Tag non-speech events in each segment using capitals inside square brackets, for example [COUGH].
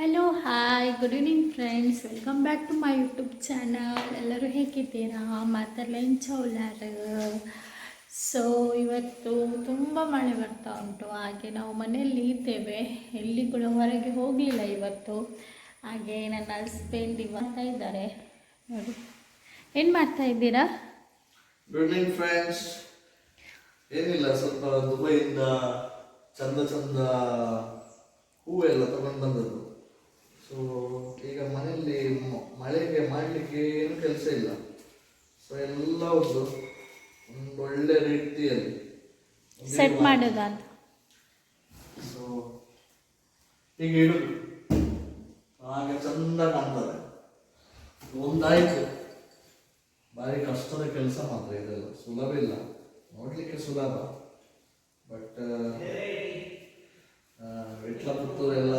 Hello hi good evening friends welcome back to my YouTube channel ಎಲ್ಲರೂ ಹೇಗಿದ್ದೀರಾ? ಮಾತಾಡ್ಲೇನು ಚೌಲಾರ? So ಇವತ್ತು ತುಂಬ ಮಳೆ ಬರ್ತಾ ಉಂಟು. ಹಾಗೆ ನಾವು ಮನೆಯಲ್ಲಿ ಇದ್ದೇವೆ. ಎಲ್ಲಿ ಕೂಡ ಹೊರಗೆ ಹೋಗಲಿಲ್ಲ ಇವತ್ತು. ಹಾಗೆ ನನ್ನ ಹಸ್ಬೆಂಡ್ ಮಾಡ್ತಾ ಇದ್ದಾರೆ. ನೋಡಿ. ಏನು ಮಾಡ್ತಾ ಇದ್ದೀರಾ? ಗುಡ್ ಫ್ರೆಂಡ್ಸ್ ಏನಿಲ್ಲ, ಸ್ವಲ್ಪ ದುಬೈಯಿಂದ ಚಂದ ಚಂದ ಹೂವೆಲ್ಲ ತಗೊಂಡು ಬಂದದ್ದು. ಸೊ ಈಗ ಮನೆಯಲ್ಲಿ ಮಳೆಗೆ ಮಾಡಲಿಕ್ಕೆ ಏನು ಕೆಲಸ ಇಲ್ಲ. ಸೊ ಎಲ್ಲ ಒಂದು ಒಂದು ಒಳ್ಳೆ ರೀತಿಯಲ್ಲಿ. ಸೆಟ್ ಮಾಡೋದಂತ ಸೊ ಹೀಗೆ ಇಡುದು ಹಾಗೆ ಚಂದ ಕಾಣ್ತದೆ ಒಂದಾಯ್ತು ಭಾರಿ ಕಷ್ಟದ ಕೆಲಸ ಮಾತ್ರ ಇದೆಲ್ಲ ಸುಲಭ ಇಲ್ಲ ನೋಡ್ಲಿಕ್ಕೆ ಸುಲಭ ಬಟ್ ವಿಟ್ಲ ಪುತ್ತೂರು ಎಲ್ಲ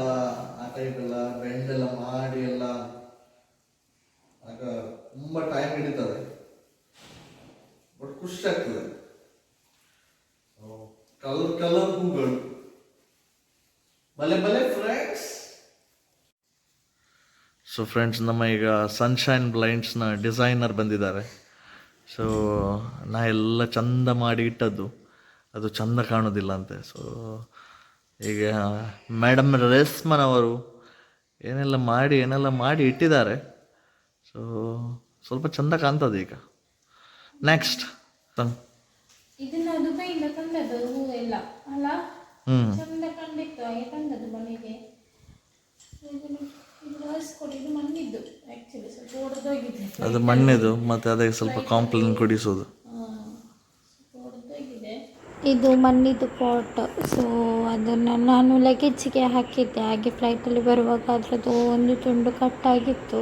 ಆ ಟೈಪ್ ಎಲ್ಲ ಬೆಂಡ್ ಎಲ್ಲ ಮಾಡಿ ಎಲ್ಲ ಆಗ ತುಂಬಾ ಟೈಮ್ ಹಿಡಿತದೆ. ಬಟ್ ಖುಷಿ ಆಗ್ತದೆ. ಕಲರ್ ಕಲರ್ ಹೂಗಳು. ಬಲೆ ಬಲೆ ಫ್ರೆಂಡ್ಸ್ ಸೊ ಫ್ರೆಂಡ್ಸ್ ನಮ್ಮ ಈಗ ಸನ್ಶೈನ್ ಬ್ಲೈಂಡ್ಸ್ನ ಡಿಸೈನರ್ ಬಂದಿದ್ದಾರೆ. ಸೊ ನಾ ಎಲ್ಲ ಚಂದ ಮಾಡಿ ಇಟ್ಟದ್ದು. ಅದು ಚಂದ ಕಾಣೋದಿಲ್ಲ ಅಂತೆ. ಸೊ ಈಗ ಮೇಡಮ್ ರೇಸ್ಮನ್ ಅವರು ಏನೆಲ್ಲ ಮಾಡಿ ಏನೆಲ್ಲ ಮಾಡಿ ಇಟ್ಟಿದ್ದಾರೆ. ಸೊ ಸ್ವಲ್ಪ ಚಂದ ಕಾಣ್ತದೆ ಈಗ. ನೆಕ್ಸ್ಟ್ ಇದನ್ನ ದುಬೈಯಿಂದ ತಂದದ್ದು ಹೂ ಎಲ್ಲ ಅಲ್ಲ? ಚಂದ ಕಂಡಿತ್ತು ಹಾಗೆ ತಂದದ್ದು ಮನೆಗೆ. ಇದನ್ನು ಅದು ಮಣ್ಣಿದು ಮತ್ತೆ ಅದಕ್ಕೆ ಸ್ವಲ್ಪ ಕಾಂಪ್ಲೇನ್ ಕೊಡಿಸೋದು. ಇದು ಮಣ್ಣಿದ್ದು ಪಾಟ್ ಸೊ ಅದನ್ನು ನಾನು ಲಗೇಜಿಗೆ ಹಾಕಿದ್ದೆ. ಹಾಗೆ ಫ್ಲೈಟಲ್ಲಿ ಬರುವಾಗ ಅದರದ್ದು ಒಂದು ತುಂಡು ಕಟ್ಟಾಗಿತ್ತು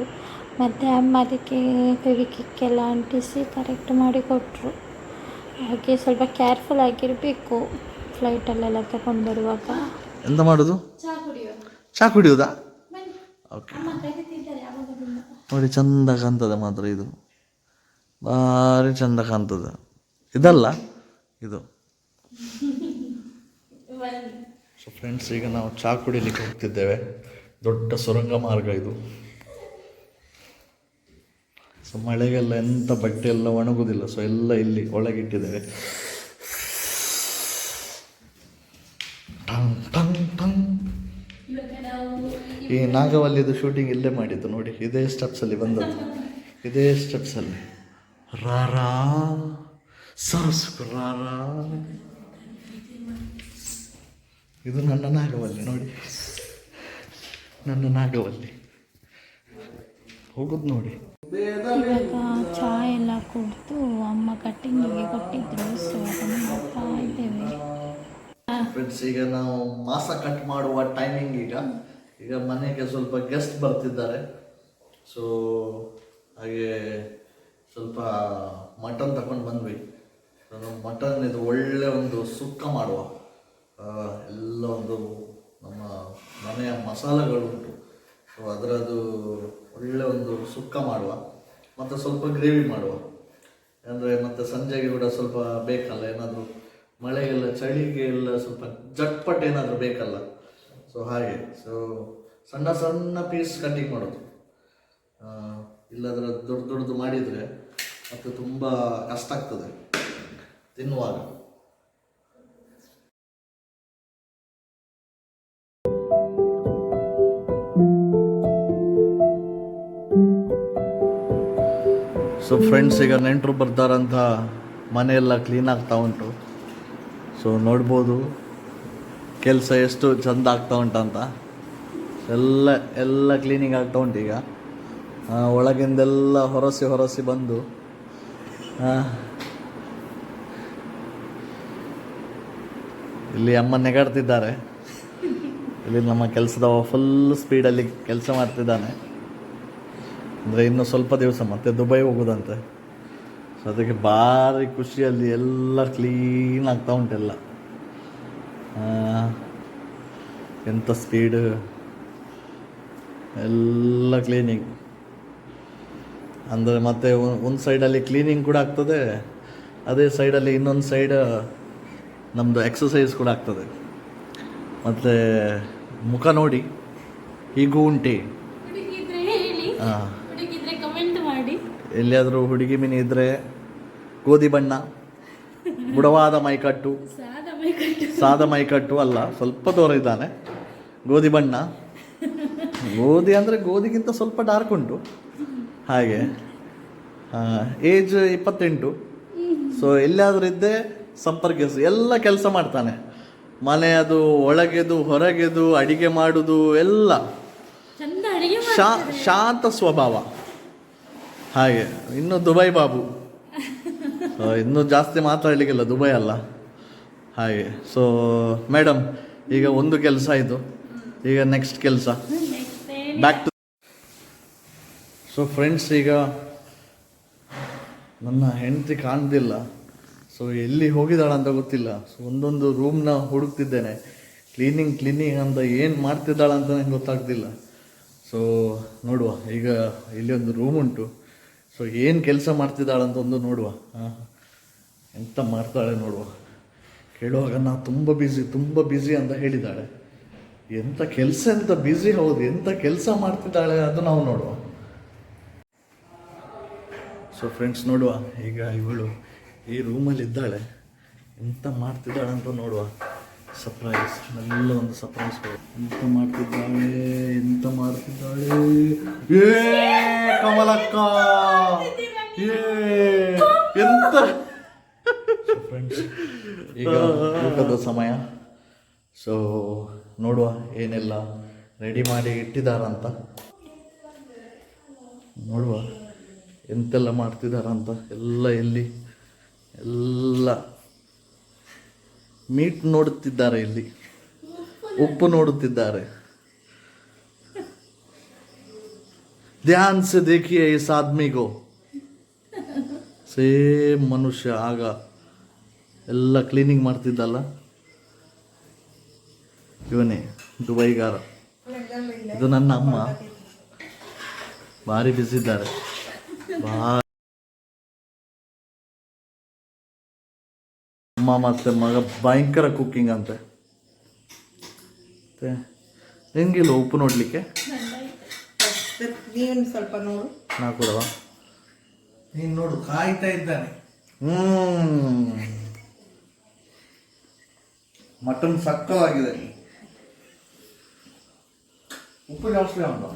ಮತ್ತು ಅಮ್ಮ ಅದಕ್ಕೆ ಫೆವಿಕ್ಕಿಕ್ಕೆಲ್ಲ ಅಂಟಿಸಿ ಕರೆಕ್ಟ್ ಮಾಡಿ ಕೊಟ್ಟರು ಹಾಗೆ ಸ್ವಲ್ಪ ಕೇರ್ಫುಲ್ ಆಗಿರಬೇಕು ಫ್ಲೈಟಲ್ಲೆಲ್ಲ ತಗೊಂಡು ಬರುವಾಗ. ಎಂತ ಮಾಡೋದು? ಚಾ ಕುಡಿಯೋದಾ ಓಕೆ ನೋಡಿ ಚಂದ ಕಾಣ್ತದೆ ಮಾತ್ರ ಇದು. ಭಾರಿ ಚಂದ ಕಾಣ್ತದೆ. ಇದಲ್ಲ? ಇದು. ಸೊ ಫ್ರೆಂಡ್ಸ್ ಈಗ ನಾವು ಚಾ ಕುಡಿಲಿಕ್ಕೆ ಹೋಗ್ತಿದ್ದೇವೆ. ದೊಡ್ಡ ಸುರಂಗ ಮಾರ್ಗ ಇದು. ಸೊ ಮಳೆಗೆಲ್ಲ ಎಂಥ ಬಟ್ಟೆ ಎಲ್ಲ ಒಣಗುದಿಲ್ಲ. ಸೊ ಎಲ್ಲ ಇಲ್ಲಿ ಒಳಗಿಟ್ಟಿದ್ದೇವೆ. Tongue tongue tongue. ಈ ನಾಗವಲ್ಲಿದು ಶೂಟಿಂಗ್ ಇಲ್ಲೇ ಮಾಡಿದ್ದು. ನೋಡಿ, ಇದೇ ಸ್ಟೆಪ್ಸಲ್ಲಿ ಬಂದದ್ದು. ಇದೇ ಸ್ಟೆಪ್ಸಲ್ಲಿ ರಾರಾ ಸರಸು ರಾರಾ. ಇದು ನನ್ನ ನಾಗವಲ್ಲಿ. ನೋಡಿ, ನನ್ನ ನಾಗವಲ್ಲಿ. ಹೋಗುದು ನೋಡಿ. ಇವಾಗ ಚಹಾ ಎಲ್ಲ ಕುಡಿದು ಅಮ್ಮ ಕಟ್ಟಿಂಗಿಗೆ ಕೊಟ್ಟಿದ್ರು ಸೊ ಅದನ್ನು ಮಾಡ್ತಾ ಇದ್ದೇವೆ. ಫ್ರೆಂಡ್ಸ್ ಈಗ ನಾವು ಮಾಸ ಕಟ್ ಮಾಡುವ ಟೈಮಿಂಗ್ ಈಗ. ಈಗ ಮನೆಗೆ ಸ್ವಲ್ಪ ಗೆಸ್ಟ್ ಬರ್ತಿದ್ದಾರೆ. ಸೊ ಹಾಗೆ ಸ್ವಲ್ಪ ಮಟನ್ ತಗೊಂಡು ಬಂದ್ವಿ. ಮಟನ್ ಇದು ಒಳ್ಳೆ ಒಂದು ಸುಕ್ಕ ಮಾಡುವ. ಎಲ್ಲ ಒಂದು ನಮ್ಮ ಮನೆಯ ಮಸಾಲೆಗಳುಂಟು. ಸೊ ಅದರದ್ದು ಒಳ್ಳೆ ಒಂದು ಸುಕ್ಕ ಮಾಡುವ, ಮತ್ತು ಸ್ವಲ್ಪ ಗ್ರೇವಿ ಮಾಡುವ. ಅಂದರೆ ಮತ್ತೆ ಸಂಜೆಗೆ ಕೂಡ ಸ್ವಲ್ಪ ಬೇಕಲ್ಲ, ಏನಾದರೂ ಮಳೆಗೆಲ್ಲ ಚಳಿಗೆ ಎಲ್ಲ ಸ್ವಲ್ಪ ಜಟ್ಪಟ್ ಏನಾದರೂ ಬೇಕಲ್ಲ. ಸೊ ಹಾಗೆ. ಸೊ ಸಣ್ಣ ಸಣ್ಣ ಪೀಸ್ ಕಟ್ಟಿಂಗ್ ಮಾಡೋದು. ಇಲ್ಲದ್ರೆ ದೊಡ್ಡ ದೊಡ್ಡದು ಮಾಡಿದರೆ ಮತ್ತು ತುಂಬ ಕಷ್ಟ ಆಗ್ತದೆ ತಿನ್ನುವಾಗ. ಸೊ ಫ್ರೆಂಡ್ಸ್ ಈಗ ನೆಂಟರು ಬರ್ತಾರಂತ ಮನೆಯೆಲ್ಲ ಕ್ಲೀನ್ ಆಗ್ತಾ ಉಂಟು. ಸೊ ನೋಡ್ಬೋದು ಕೆಲಸ ಎಷ್ಟು ಚಂದ ಆಗ್ತಾ ಉಂಟಂತ ಎಲ್ಲ ಎಲ್ಲ ಕ್ಲೀನಿಂಗ್ ಆಗ್ತಾ ಉಂಟು ಈಗ. ಒಳಗಿಂದೆಲ್ಲ ಹೊರಸಿ ಹೊರಸಿ ಬಂದು ಇಲ್ಲಿ ಅಮ್ಮ ನೆಗಾಡ್ತಿದ್ದಾರೆ. ಇಲ್ಲಿ ನಮ್ಮ ಕೆಲಸದವ ಫುಲ್ ಸ್ಪೀಡಲ್ಲಿ ಕೆಲಸ ಮಾಡ್ತಿದ್ದಾನೆ. ಅಂದರೆ ಇನ್ನು ಸ್ವಲ್ಪ ದಿವಸ ಮತ್ತೆ ದುಬೈ ಹೋಗೋದಂತೆ. ಸೊ ಅದಕ್ಕೆ ಭಾರಿ ಖುಷಿಯಲ್ಲಿ ಎಲ್ಲ ಕ್ಲೀನ್ ಆಗ್ತಾ ಉಂಟೆಲ್ಲ ಎಂಥ ಸ್ಪೀಡ್ ಎಲ್ಲ ಕ್ಲೀನಿಂಗ್ ಅಂದರೆ ಮತ್ತೆ ಒಂದು ಸೈಡಲ್ಲಿ ಕ್ಲೀನಿಂಗ್ ಕೂಡ ಆಗ್ತದೆ ಅದೇ ಸೈಡಲ್ಲಿ ಇನ್ನೊಂದು ಸೈಡ್ ನಮ್ಮದು ಎಕ್ಸಸೈಸ್ ಕೂಡ ಆಗ್ತದೆ. ಮತ್ತು ಮುಖ ನೋಡಿ ಹೀಗೂ ಉಂಟೆ. ಹಾಂ ಕಮೆಂಟ್ ಮಾಡಿ. ಎಲ್ಲಿಯಾದರೂ ಹುಡುಗಿ ಮೀನು ಇದ್ರೆ ಗೋಧಿ ಬಣ್ಣ ಬುಡವಾದ ಮೈಕಟ್ಟು. ಸಾದ ಮೈಕಟ್ಟು. ಸಾದ ಮೈಕಟ್ಟು ಅಲ್ಲ ಸ್ವಲ್ಪ ದೂರ ಇದ್ದಾನೆ. ಗೋಧಿ ಬಣ್ಣ. ಗೋಧಿ ಅಂದರೆ ಗೋಧಿಗಿಂತ ಸ್ವಲ್ಪ ಡಾರ್ಕ್ ಉಂಟು. ಹಾಗೆ ಏಜ್ ಇಪ್ಪತ್ತೆಂಟು. ಸೊ ಎಲ್ಲಿಯಾದರೂ ಇದ್ದೇ ಸಂಪರ್ಕಿಸಿ. ಎಲ್ಲ ಕೆಲಸ ಮಾಡ್ತಾನೆ. ಮನೆಯದು ಒಳಗೆದು ಹೊರಗೆದು ಅಡಿಗೆ ಮಾಡುವುದು ಎಲ್ಲ. ಶಾಂತ ಸ್ವಭಾವ. ಹಾಗೆ. ಇನ್ನು ದುಬೈ ಬಾಬು. [LAUGHS] ಇನ್ನೂ ಜಾಸ್ತಿ ಮಾತಾಡಲಿಕ್ಕಿಲ್ಲ ದುಬೈ ಅಲ್ಲ. ಹಾಗೆ. ಸೊ ಮೇಡಮ್ ಈಗ ಒಂದು ಕೆಲಸ ಆಯಿತು. ಈಗ ನೆಕ್ಸ್ಟ್ ಕೆಲಸ. ಬ್ಯಾಕ್ ಟು ಸೊ ಫ್ರೆಂಡ್ಸ್ ಈಗ ನನ್ನ ಹೆಂಡತಿ ಕಾಣ್ತಿಲ್ಲ ಸೊ ಎಲ್ಲಿ ಹೋಗಿದ್ದಾಳೆ ಅಂತ ಗೊತ್ತಿಲ್ಲ. ಸೊ ಒಂದೊಂದು ರೂಮ್ನ ಹುಡುಕ್ತಿದ್ದೇನೆ. ಕ್ಲೀನಿಂಗ್ ಕ್ಲೀನಿಂಗ್ ಅಂತ ಏನು ಮಾಡ್ತಿದ್ದಾಳೆ ಅಂತ ನಂಗೆ ಗೊತ್ತಾಗ್ತಿಲ್ಲ. ಸೊ ನೋಡುವ. ಈಗ ಇಲ್ಲಿ ಒಂದು ರೂಮ್ ಉಂಟು. ಸೊ ಏನು ಕೆಲಸ ಮಾಡ್ತಿದ್ದಾಳೆ ಅಂತ ಒಂದು ನೋಡುವ. ಹಾಂ ಎಂತ ಮಾಡ್ತಾಳೆ ನೋಡುವ. ಕೇಳುವಾಗ ನಾ ತುಂಬ ಬ್ಯುಸಿ ತುಂಬ ಬ್ಯುಸಿ ಅಂತ ಹೇಳಿದ್ದಾಳೆ ಎಂಥ ಕೆಲಸ, ಎಂತ ಬ್ಯುಸಿ ಹೌದು ಎಂಥ ಕೆಲಸ ಮಾಡ್ತಿದ್ದಾಳೆ ಅದು ನಾವು ನೋಡುವ. ಸೊ ಫ್ರೆಂಡ್ಸ್ ನೋಡುವ, ಈಗ ಇವಳು ಈ ರೂಮಲ್ಲಿ ಇದ್ದಾಳೆ ಎಂತ ಮಾಡ್ತಿದ್ದಾಳೆ ಅಂತ ನೋಡುವ. ಸರ್ಪ್ರೈಸ್ ಎಲ್ಲ ಒಂದು ಸರ್ಪ್ರೈಸ್ ಎಂತ ಮಾಡ್ತಿದ್ದಾಳೆ? ಎಂತ ಮಾಡ್ತಿದ್ದಾಳೆ? ಏ ಕಮಲಕ್ಕ! ಏ ಎಂತ? ಫ್ರೆಂಡ್ಸ್ ಈಗ ಊಟದ ಸಮಯ. ಸೊ ನೋಡುವ ಏನೆಲ್ಲ ರೆಡಿ ಮಾಡಿ ಇಟ್ಟಿದ್ದಾರಂತ ನೋಡುವ ಎಂತೆಲ್ಲ ಮಾಡ್ತಿದ್ದಾರಂತ ಎಲ್ಲ ಇಲ್ಲಿ ಎಲ್ಲ ಮೀಟ್ ನೋಡುತ್ತಿದ್ದಾರೆ ಇಲ್ಲಿ. ಉಪ್ಪು ನೋಡುತ್ತಿದ್ದಾರೆ. ಧ್ಯಾನ್ ಸೆ ಈ ಇಸ್ ಆದ್ಮಿಗೋ ಸೇಮ್ ಮನುಷ್ಯ ಆಗ ಎಲ್ಲ ಕ್ಲೀನಿಂಗ್ ಮಾಡ್ತಿದ್ದಲ್ಲ. ಇವನೇ ದುಬೈಗಾರ. ಇದು ನನ್ನ ಅಮ್ಮ. ಭಾರಿ ಬಿಸಿದ್ದಾರೆ. ಭಾರಿ ಅಮ್ಮ ಮತ್ತೆ ಮಗ ಭಯಂಕರ ಕುಕ್ಕಿಂಗ್ ಅಂತೆ. ಮತ್ತೆ ಹೆಂಗಿಲ್ಲ ಉಪ್ಪು ನೋಡಲಿಕ್ಕೆ? ನೀನು ಸ್ವಲ್ಪ ನೋಡು. ನಾ ಕೊಡವಾ? ನೀನು ನೋಡು ಕಾಯ್ತಾ ಇದ್ದಾನೆ. ಹ್ಞೂ ಮಟನ್ ಸಕ್ಕವಾಗಿದೆ. ಉಪ್ಪು ಜಾಸ್ತಿ ಉಂಟು?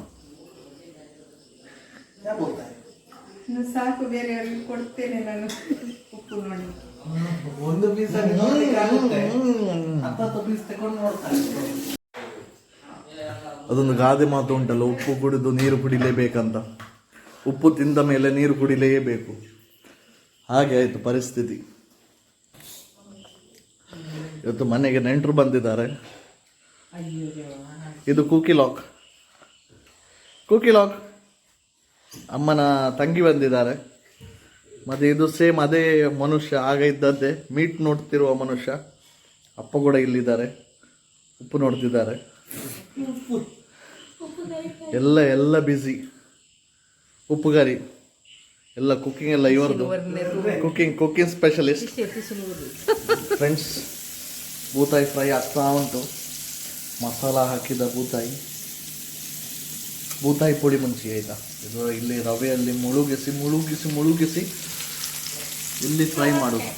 ಸಾಕು ಬೇರೆ ಕೊಡ್ತೇನೆ ನಾನು ಉಪ್ಪು ನೋಡಿ. ಒಂದು ಪೀಸ್ ನೋಡ್ಲಿಕ್ಕಾಗುತ್ತೆ ಹತ್ತತ್ತು ಪೀಸ್ ತಗೊಂಡು ನೋಡ್ತಾರೆ ಅದೊಂದು ಗಾದೆ ಮಾತು ಉಂಟಲ್ಲ ಉಪ್ಪು ಕುಡಿದು ನೀರು ಕುಡಿಲೇಬೇಕಂತ. ಉಪ್ಪು ತಿಂದ ಮೇಲೆ ನೀರು ಕುಡಿಲೇಬೇಕು. ಹಾಗೆ ಆಯಿತು ಪರಿಸ್ಥಿತಿ. ಇವತ್ತು ಮನೆಗೆ ನೆಂಟರು ಬಂದಿದ್ದಾರೆ. ಇದು ಕುಕಿ ಲಾಕ್. ಕುಕಿ ಲಾಕ್. ಅಮ್ಮನ ತಂಗಿ ಬಂದಿದ್ದಾರೆ. ಮತ್ತು ಇದು ಸೇಮ್ ಅದೇ ಮನುಷ್ಯ ಆಗ ಇದ್ದದ್ದೇ ಮೀಟ್ ನೋಡ್ತಿರುವ ಮನುಷ್ಯ. ಅಪ್ಪ ಕೂಡ ಇಲ್ಲಿದ್ದಾರೆ. ಉಪ್ಪು ನೋಡ್ತಿದ್ದಾರೆ. ಎಲ್ಲ ಎಲ್ಲ ಬ್ಯುಸಿ ಉಪ್ಪುಗಾರಿ. ಎಲ್ಲ ಕುಕ್ಕಿಂಗ್ ಎಲ್ಲ ಇವರದು ಕುಕ್ಕಿಂಗ್ ಕುಕ್ಕಿಂಗ್ ಸ್ಪೆಷಲಿಸ್ಟ್ ಫ್ರೆಂಡ್ಸ್ ಬೂತಾಯಿ ಫ್ರೈ ಆಗ್ತಾ ಉಂಟು. ಮಸಾಲ ಹಾಕಿದ ಬೂತಾಯಿ ಬೂತಾಯಿ ಪುಡಿ ಮುಂಚೆ ಆಯ್ತಾ? ಇದು ಇಲ್ಲಿ ರವೆಯಲ್ಲಿ ಮುಳುಗಿಸಿ ಮುಳುಗಿಸಿ ಮುಳುಗಿಸಿ ಇಲ್ಲಿ ಫ್ರೈ ಮಾಡೋದು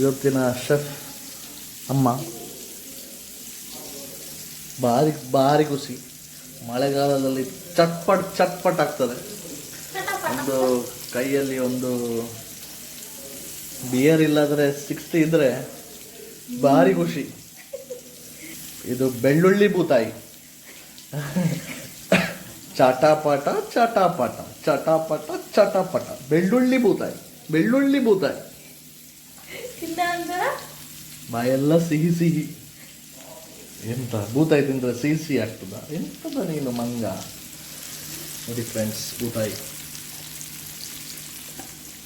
ಇವತ್ತಿನ ಶೆಫ್ ಅಮ್ಮ. ಭಾರಿ ಭಾರಿ ಖುಷಿ. ಮಳೆಗಾಲದಲ್ಲಿ ಚಟ್ಪಟ್ ಚಟ್ಪಟ್ ಆಗ್ತದೆ. ಒಂದು ಕೈಯಲ್ಲಿ ಒಂದು ಬಿಯರ್ ಇಲ್ಲಾದರೆ ಸಿಕ್ಸ್ಟಿ ಇದ್ದರೆ ಭಾರಿ ಖುಷಿ. ಇದು ಬೆಳ್ಳುಳ್ಳಿ ಬೂತಾಯಿ [LAUGHS] ಚಾಟಾಪಾಟ ಚಟಾಪಟ ಚಟಾಪಟ ಚಟಪಟ. ಬೆಳ್ಳುಳ್ಳಿ ಬೂತಾಯಿ ಬೆಳ್ಳುಳ್ಳಿ ಬೂತಾಯಿ. ಬಾಯೆಲ್ಲ ಸಿಹಿ ಸಿಹಿ. ಎಂತ ಬೂತಾಯಿ ತಿಂದ್ರೆ ಸಿಹಿ ಸಿಹಿ ಆಗ್ತದ? ಎಂತದ ನೀನು ಮಂಗ? ನೋಡಿ ಫ್ರೆಂಡ್ಸ್ ಬೂತಾಯಿ.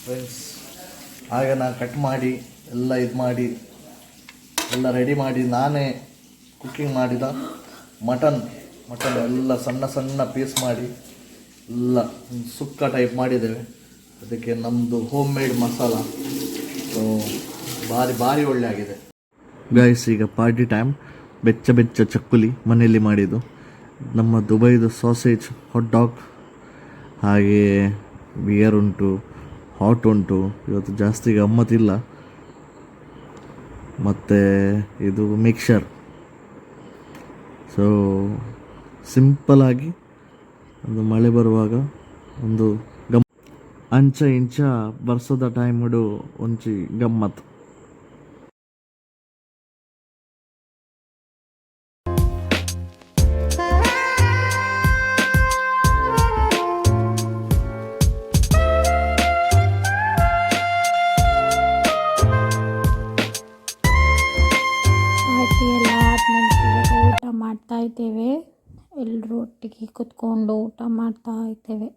ಫ್ರೆಂಡ್ಸ್ ಆಗ ನಾನು ಕಟ್ ಮಾಡಿ ಎಲ್ಲ ಇದು ಮಾಡಿ ಎಲ್ಲ ರೆಡಿ ಮಾಡಿ ನಾನೇ ಕುಕ್ಕಿಂಗ್ ಮಾಡಿದ ಮಟನ್. ಮಟನ್ ಎಲ್ಲ ಸಣ್ಣ ಸಣ್ಣ ಪೀಸ್ ಮಾಡಿ. ಎಲ್ಲ ಸುಕ್ಕ ಟೈಪ್ ಮಾಡಿದ್ದೇವೆ. ಅದಕ್ಕೆ ನಮ್ಮದು ಹೋಮ್ ಮೇಡ್ ಮಸಾಲ. ಸೊ ಭಾರಿ ಭಾರಿ ಒಳ್ಳೆ ಆಗಿದೆ. ಗೈಸ್ ಈಗ ಪಾರ್ಟಿ ಟೈಮ್ ಬೆಚ್ಚ ಬೆಚ್ಚ ಚಕ್ಕುಲಿ ಮನೆಯಲ್ಲಿ ಮಾಡಿದ್ದು. ನಮ್ಮ ದುಬೈದು ಸಾಸೇಜ್ ಹಾಟ್ ಡಾಗ್ ಹಾಗೆ ಬಿಯರ್ ಉಂಟು ಹಾಟ್ ಉಂಟು. ಇವತ್ತು ಜಾಸ್ತಿ ಗಮ್ಮತ್ತಿಲ್ಲ. ಮತ್ತು ಇದು ಮಿಕ್ಸರ್ ಸೊ ಸಿಂಪಲಾಗಿ ಒಂದು ಮಳೆ ಬರುವಾಗ ಒಂದು ಗಮ್ ಅಂಚ ಇಂಚ ಬರ್ಸೋದ ಟೈಮಡು ಒಂಚಿ ಗಮ್ಮತ್. ಎಲ್ಲರೂ ಒಟ್ಟಿಗೆ ಕುತ್ಕೊಂಡು ಊಟ ಮಾಡ್ತಾ ಇದ್ದೇವೆ.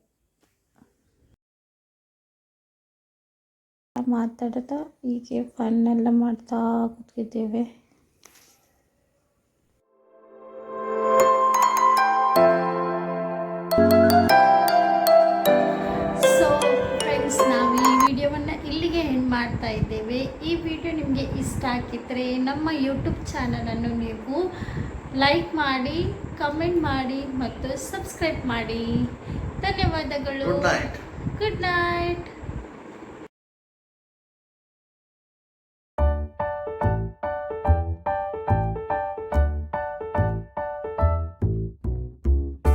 ಮಾತಾಡ್ತಾ ಹೀಗೆ ಫನ್ ಎಲ್ಲ ಮಾಡ್ತಾ ಕೂತಿದ್ದೇವೆ. ಮಾಡ್ತಾ ಇದ್ದೇವೆ. ಈ ವಿಡಿಯೋ ನಿಮಗೆ ಇಷ್ಟ ಆಗಿದ್ದರೆ ನಮ್ಮ ಯೂಟ್ಯೂಬ್ ಚಾನಲನ್ನು ನೀವು ಲೈಕ್ ಮಾಡಿ ಕಮೆಂಟ್ ಮಾಡಿ ಮತ್ತು ಸಬ್ಸ್ಕ್ರೈಬ್ ಮಾಡಿ. ಧನ್ಯವಾದಗಳು. Good night